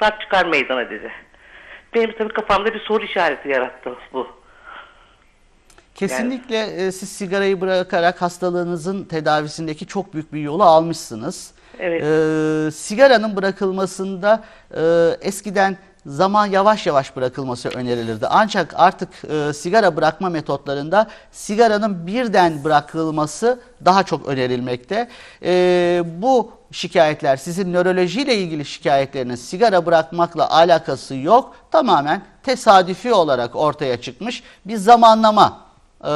hastalıklar çıkar meydana dedi. Benim tabii kafamda bir soru işareti yarattı bu. Kesinlikle e, siz sigarayı bırakarak hastalığınızın tedavisindeki çok büyük bir yolu almışsınız. Evet. E, sigaranın bırakılmasında e, eskiden zaman yavaş yavaş bırakılması önerilirdi. Ancak artık e, sigara bırakma metotlarında sigaranın birden bırakılması daha çok önerilmekte. E, bu şikayetler sizin nörolojiyle ilgili şikayetleriniz sigara bırakmakla alakası yok. Tamamen tesadüfi olarak ortaya çıkmış bir zamanlama e,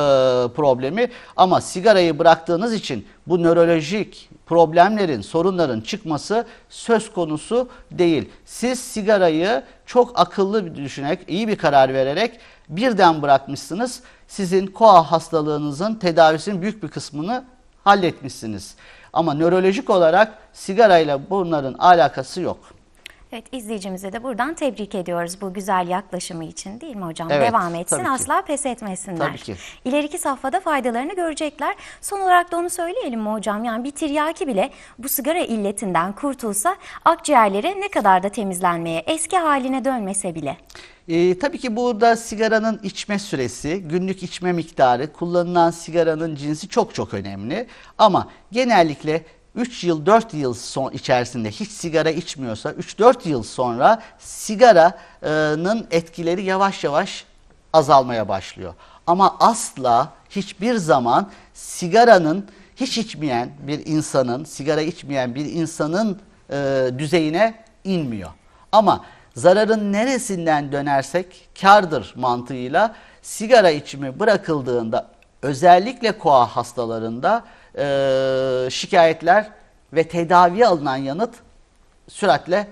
problemi ama sigarayı bıraktığınız için bu nörolojik problemlerin, sorunların çıkması söz konusu değil. Siz sigarayı çok akıllı bir düşünerek, iyi bir karar vererek birden bırakmışsınız. Sizin koa hastalığınızın tedavisinin büyük bir kısmını halletmişsiniz. Ama nörolojik olarak sigarayla bunların alakası yok. Evet izleyicimize de buradan tebrik ediyoruz bu güzel yaklaşımı için değil mi hocam? Evet, Devam etsin asla pes etmesinler. Tabii ki. İleriki safhada faydalarını görecekler. Son olarak da onu söyleyelim mi hocam? Yani bir tiryaki bile bu sigara illetinden kurtulsa akciğerleri ne kadar da temizlenmeye eski haline dönmese bile. Ee, tabii ki burada sigaranın içme süresi, günlük içme miktarı, kullanılan sigaranın cinsi çok çok önemli. Ama genellikle 3 yıl 4 yıl son içerisinde hiç sigara içmiyorsa 3-4 yıl sonra sigaranın etkileri yavaş yavaş azalmaya başlıyor. Ama asla hiçbir zaman sigaranın hiç içmeyen bir insanın, sigara içmeyen bir insanın e, düzeyine inmiyor. Ama zararın neresinden dönersek kardır mantığıyla sigara içimi bırakıldığında özellikle koa hastalarında e, şikayetler ve tedaviye alınan yanıt süratle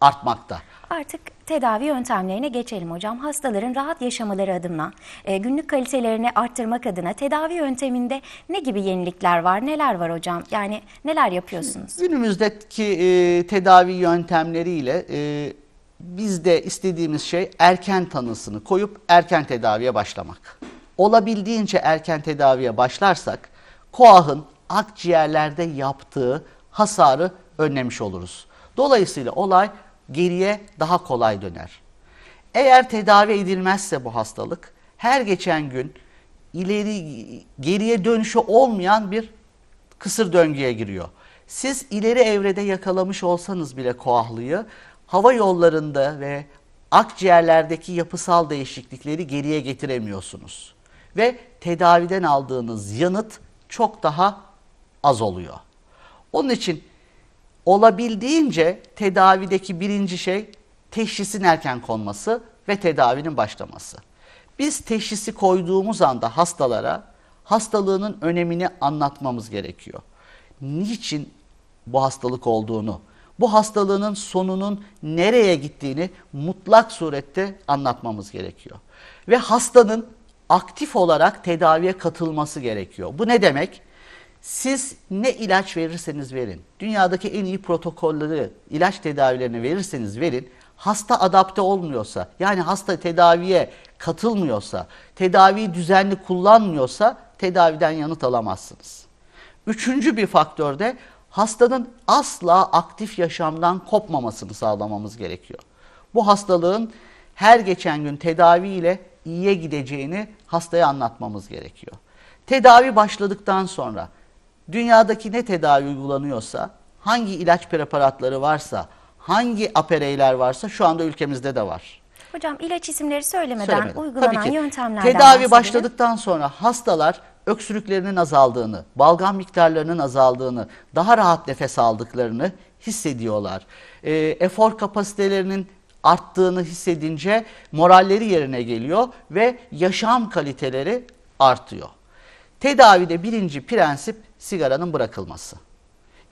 artmakta. Artık tedavi yöntemlerine geçelim hocam. Hastaların rahat yaşamaları adına, e, günlük kalitelerini arttırmak adına tedavi yönteminde ne gibi yenilikler var, neler var hocam? Yani neler yapıyorsunuz? Günümüzdeki e, tedavi yöntemleriyle e, biz de istediğimiz şey erken tanısını koyup erken tedaviye başlamak. Olabildiğince erken tedaviye başlarsak koahın akciğerlerde yaptığı hasarı önlemiş oluruz. Dolayısıyla olay geriye daha kolay döner. Eğer tedavi edilmezse bu hastalık her geçen gün ileri geriye dönüşü olmayan bir kısır döngüye giriyor. Siz ileri evrede yakalamış olsanız bile koahlıyı hava yollarında ve akciğerlerdeki yapısal değişiklikleri geriye getiremiyorsunuz. Ve tedaviden aldığınız yanıt çok daha az oluyor. Onun için olabildiğince tedavideki birinci şey teşhisin erken konması ve tedavinin başlaması. Biz teşhisi koyduğumuz anda hastalara hastalığının önemini anlatmamız gerekiyor. Niçin bu hastalık olduğunu, bu hastalığın sonunun nereye gittiğini mutlak surette anlatmamız gerekiyor. Ve hastanın aktif olarak tedaviye katılması gerekiyor. Bu ne demek? Siz ne ilaç verirseniz verin, dünyadaki en iyi protokolleri, ilaç tedavilerini verirseniz verin, hasta adapte olmuyorsa, yani hasta tedaviye katılmıyorsa, tedaviyi düzenli kullanmıyorsa tedaviden yanıt alamazsınız. Üçüncü bir faktör de hastanın asla aktif yaşamdan kopmamasını sağlamamız gerekiyor. Bu hastalığın her geçen gün tedaviyle iyiye gideceğini hastaya anlatmamız gerekiyor. Tedavi başladıktan sonra dünyadaki ne tedavi uygulanıyorsa, hangi ilaç preparatları varsa, hangi apereyler varsa şu anda ülkemizde de var. Hocam ilaç isimleri söylemeden Söylemedim. uygulanan Tabii ki. yöntemlerden Tedavi başladıktan sonra hastalar öksürüklerinin azaldığını, balgam miktarlarının azaldığını, daha rahat nefes aldıklarını hissediyorlar. Ee, efor kapasitelerinin arttığını hissedince moralleri yerine geliyor ve yaşam kaliteleri artıyor. Tedavide birinci prensip sigaranın bırakılması.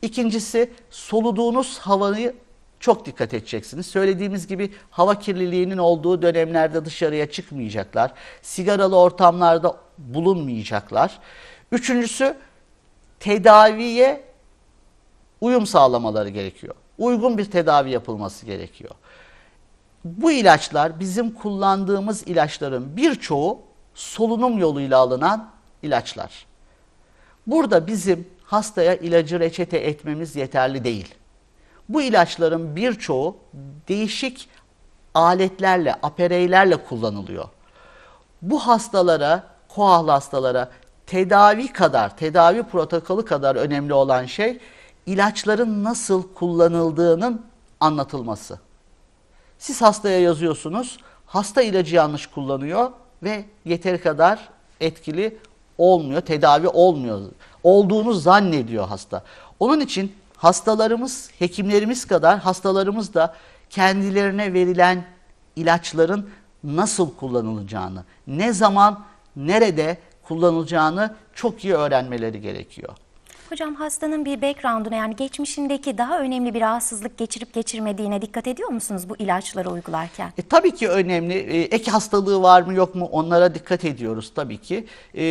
İkincisi soluduğunuz havayı çok dikkat edeceksiniz. Söylediğimiz gibi hava kirliliğinin olduğu dönemlerde dışarıya çıkmayacaklar. Sigaralı ortamlarda bulunmayacaklar. Üçüncüsü tedaviye uyum sağlamaları gerekiyor. Uygun bir tedavi yapılması gerekiyor. Bu ilaçlar bizim kullandığımız ilaçların birçoğu solunum yoluyla alınan ilaçlar. Burada bizim hastaya ilacı reçete etmemiz yeterli değil. Bu ilaçların birçoğu değişik aletlerle, apereylerle kullanılıyor. Bu hastalara, koahlı hastalara tedavi kadar, tedavi protokolü kadar önemli olan şey ilaçların nasıl kullanıldığının anlatılması. Siz hastaya yazıyorsunuz, hasta ilacı yanlış kullanıyor ve yeteri kadar etkili olmuyor, tedavi olmuyor. Olduğunu zannediyor hasta. Onun için hastalarımız, hekimlerimiz kadar hastalarımız da kendilerine verilen ilaçların nasıl kullanılacağını, ne zaman, nerede kullanılacağını çok iyi öğrenmeleri gerekiyor. Hocam hastanın bir background'una yani geçmişindeki daha önemli bir rahatsızlık geçirip geçirmediğine dikkat ediyor musunuz bu ilaçları uygularken? E, tabii ki önemli. E, ek hastalığı var mı yok mu onlara dikkat ediyoruz tabii ki. E,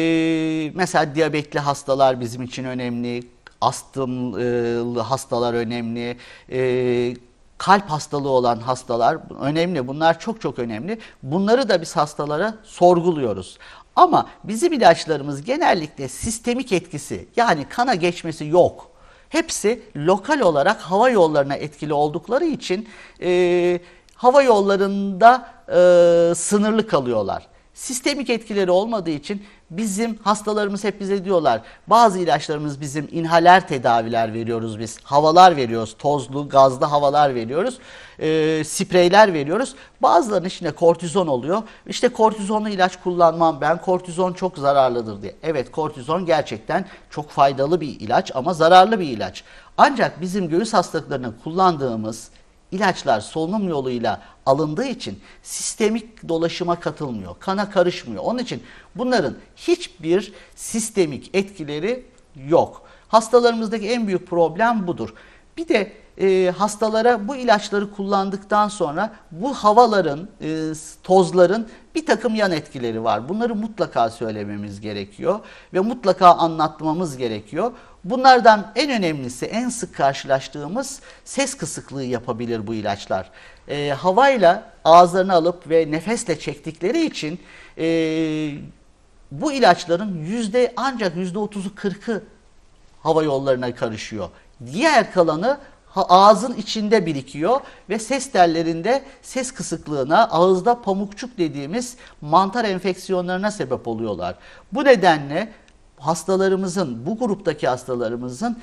mesela diyabetli hastalar bizim için önemli. Astımlı hastalar önemli. E, kalp hastalığı olan hastalar önemli. Bunlar çok çok önemli. Bunları da biz hastalara sorguluyoruz. Ama bizim ilaçlarımız genellikle sistemik etkisi yani kana geçmesi yok. Hepsi lokal olarak hava yollarına etkili oldukları için e, hava yollarında e, sınırlı kalıyorlar. Sistemik etkileri olmadığı için bizim hastalarımız hep bize diyorlar bazı ilaçlarımız bizim inhaler tedaviler veriyoruz biz. Havalar veriyoruz. Tozlu, gazlı havalar veriyoruz. E, spreyler veriyoruz. Bazılarının içinde kortizon oluyor. İşte kortizonlu ilaç kullanmam ben. Kortizon çok zararlıdır diye. Evet kortizon gerçekten çok faydalı bir ilaç ama zararlı bir ilaç. Ancak bizim göğüs hastalıklarına kullandığımız ilaçlar solunum yoluyla alındığı için sistemik dolaşıma katılmıyor, kana karışmıyor. Onun için bunların hiçbir sistemik etkileri yok. Hastalarımızdaki en büyük problem budur. Bir de e, hastalara bu ilaçları kullandıktan sonra bu havaların, e, tozların bir takım yan etkileri var. Bunları mutlaka söylememiz gerekiyor ve mutlaka anlatmamız gerekiyor. Bunlardan en önemlisi, en sık karşılaştığımız ses kısıklığı yapabilir bu ilaçlar. E, havayla ağızlarını alıp ve nefesle çektikleri için e, bu ilaçların yüzde ancak yüzde otuzu kırkı hava yollarına karışıyor. Diğer kalanı ağzın içinde birikiyor ve ses tellerinde ses kısıklığına, ağızda pamukçuk dediğimiz mantar enfeksiyonlarına sebep oluyorlar. Bu nedenle hastalarımızın, bu gruptaki hastalarımızın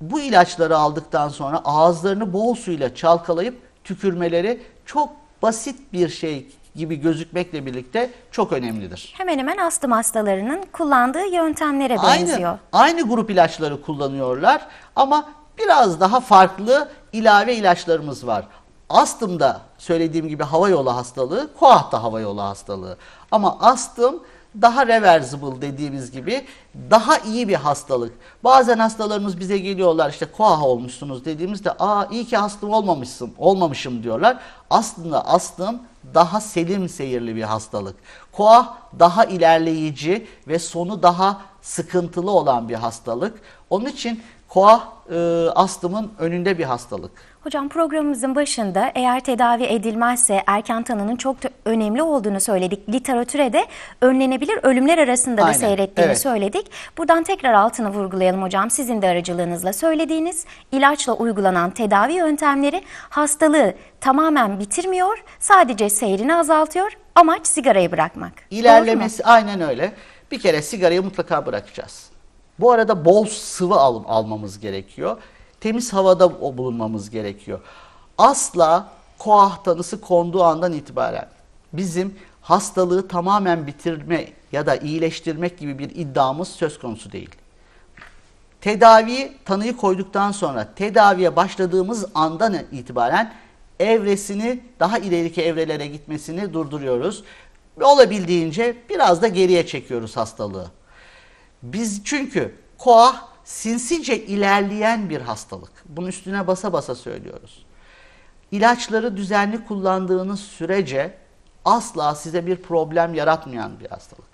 bu ilaçları aldıktan sonra ağızlarını bol suyla çalkalayıp tükürmeleri çok basit bir şey gibi gözükmekle birlikte çok önemlidir. Hemen hemen astım hastalarının kullandığı yöntemlere benziyor. Aynı, aynı grup ilaçları kullanıyorlar ama biraz daha farklı ilave ilaçlarımız var. Astımda söylediğim gibi hava yolu hastalığı, koah da hava yolu hastalığı. Ama astım daha reversible dediğimiz gibi daha iyi bir hastalık. Bazen hastalarımız bize geliyorlar işte koah olmuşsunuz dediğimizde aa iyi ki astım olmamışsın, olmamışım diyorlar. Aslında astım daha selim seyirli bir hastalık. Koah daha ilerleyici ve sonu daha sıkıntılı olan bir hastalık. Onun için koah e, astımın önünde bir hastalık. Hocam programımızın başında eğer tedavi edilmezse erken tanının çok önemli olduğunu söyledik. Literatüre de önlenebilir ölümler arasında da Aynen, seyrettiğini evet. söyledik. Buradan tekrar altını vurgulayalım hocam. Sizin de aracılığınızla söylediğiniz ilaçla uygulanan tedavi yöntemleri hastalığı tamamen bitirmiyor. Sadece seyrini azaltıyor. Amaç sigarayı bırakmak. İlerlemesi aynen öyle. Bir kere sigarayı mutlaka bırakacağız. Bu arada bol sıvı al, almamız gerekiyor. Temiz havada bulunmamız gerekiyor. Asla koah tanısı konduğu andan itibaren bizim hastalığı tamamen bitirme ya da iyileştirmek gibi bir iddiamız söz konusu değil. Tedavi tanıyı koyduktan sonra tedaviye başladığımız andan itibaren evresini daha ileriki evrelere gitmesini durduruyoruz. Olabildiğince biraz da geriye çekiyoruz hastalığı. Biz çünkü koah sinsice ilerleyen bir hastalık. Bunun üstüne basa basa söylüyoruz. İlaçları düzenli kullandığınız sürece asla size bir problem yaratmayan bir hastalık.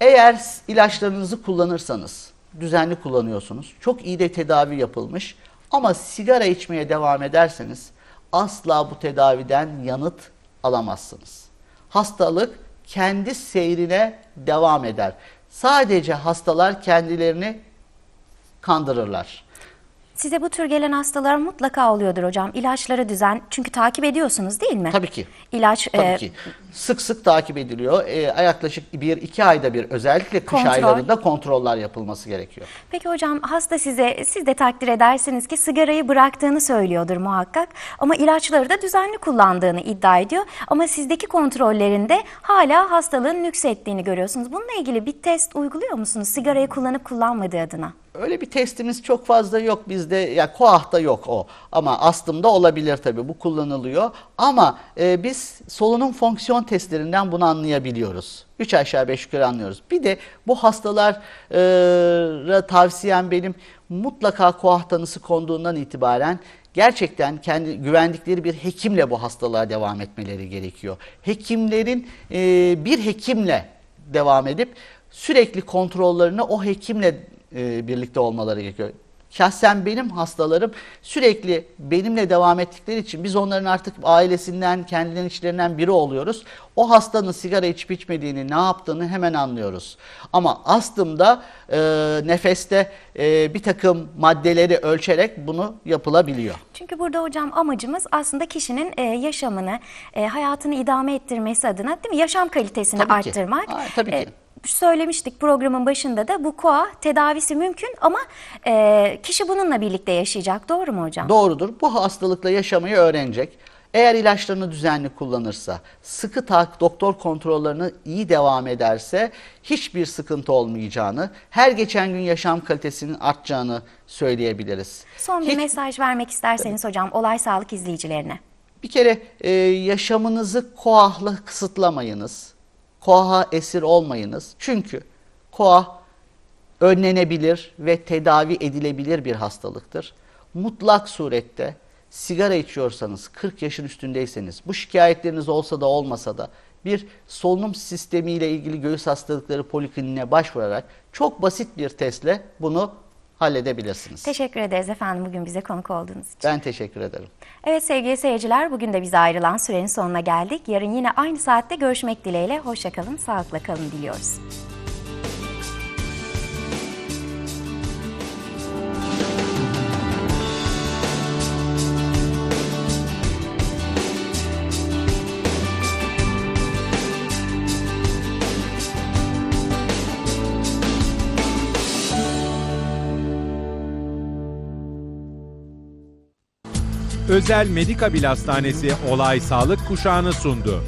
Eğer ilaçlarınızı kullanırsanız, düzenli kullanıyorsunuz, çok iyi de tedavi yapılmış ama sigara içmeye devam ederseniz asla bu tedaviden yanıt alamazsınız. Hastalık kendi seyrine devam eder. Sadece hastalar kendilerini kandırırlar. Size bu tür gelen hastalar mutlaka oluyordur hocam. İlaçları düzen çünkü takip ediyorsunuz değil mi? Tabii ki. İlaç Tabii e, ki. Sık sık takip ediliyor. Ee, yaklaşık bir iki ayda bir özellikle kış Kontrol. aylarında kontroller yapılması gerekiyor. Peki hocam hasta size siz de takdir edersiniz ki sigarayı bıraktığını söylüyordur muhakkak ama ilaçları da düzenli kullandığını iddia ediyor ama sizdeki kontrollerinde hala hastalığın nüksettiğini görüyorsunuz. Bununla ilgili bir test uyguluyor musunuz sigarayı kullanıp kullanmadığı adına? Öyle bir testimiz çok fazla yok bizde. Ya koahta yok o. Ama astımda olabilir tabii. Bu kullanılıyor. Ama e, biz solunum fonksiyon testlerinden bunu anlayabiliyoruz. 3 aşağı 5 yukarı anlıyoruz. Bir de bu hastalara tavsiyem benim mutlaka koah tanısı konduğundan itibaren gerçekten kendi güvendikleri bir hekimle bu hastalığa devam etmeleri gerekiyor. Hekimlerin e, bir hekimle devam edip sürekli kontrollerini o hekimle e, birlikte olmaları gerekiyor. Şahsen benim hastalarım sürekli benimle devam ettikleri için biz onların artık ailesinden, kendilerinin içlerinden biri oluyoruz. O hastanın sigara içip içmediğini, ne yaptığını hemen anlıyoruz. Ama astımda, e, nefeste e, bir takım maddeleri ölçerek bunu yapılabiliyor. Çünkü burada hocam amacımız aslında kişinin e, yaşamını, e, hayatını idame ettirmesi adına değil mi? Yaşam kalitesini Tabii ki. arttırmak. Aa, tabii ki. Söylemiştik programın başında da bu koa tedavisi mümkün ama e, kişi bununla birlikte yaşayacak. Doğru mu hocam? Doğrudur. Bu hastalıkla yaşamayı öğrenecek. Eğer ilaçlarını düzenli kullanırsa, sıkı tak doktor kontrollerini iyi devam ederse hiçbir sıkıntı olmayacağını, her geçen gün yaşam kalitesinin artacağını söyleyebiliriz. Son bir Hiç- mesaj vermek isterseniz hocam olay sağlık izleyicilerine. Bir kere e, yaşamınızı koahla kısıtlamayınız. Koaha esir olmayınız. Çünkü koah önlenebilir ve tedavi edilebilir bir hastalıktır. Mutlak surette sigara içiyorsanız, 40 yaşın üstündeyseniz, bu şikayetleriniz olsa da olmasa da bir solunum sistemiyle ilgili göğüs hastalıkları polikliniğine başvurarak çok basit bir testle bunu halledebilirsiniz. Teşekkür ederiz efendim bugün bize konuk olduğunuz için. Ben teşekkür ederim. Evet sevgili seyirciler bugün de bize ayrılan sürenin sonuna geldik. Yarın yine aynı saatte görüşmek dileğiyle. Hoşçakalın, sağlıkla kalın diliyoruz. Özel Medikabil Hastanesi Olay Sağlık Kuşağı'nı sundu.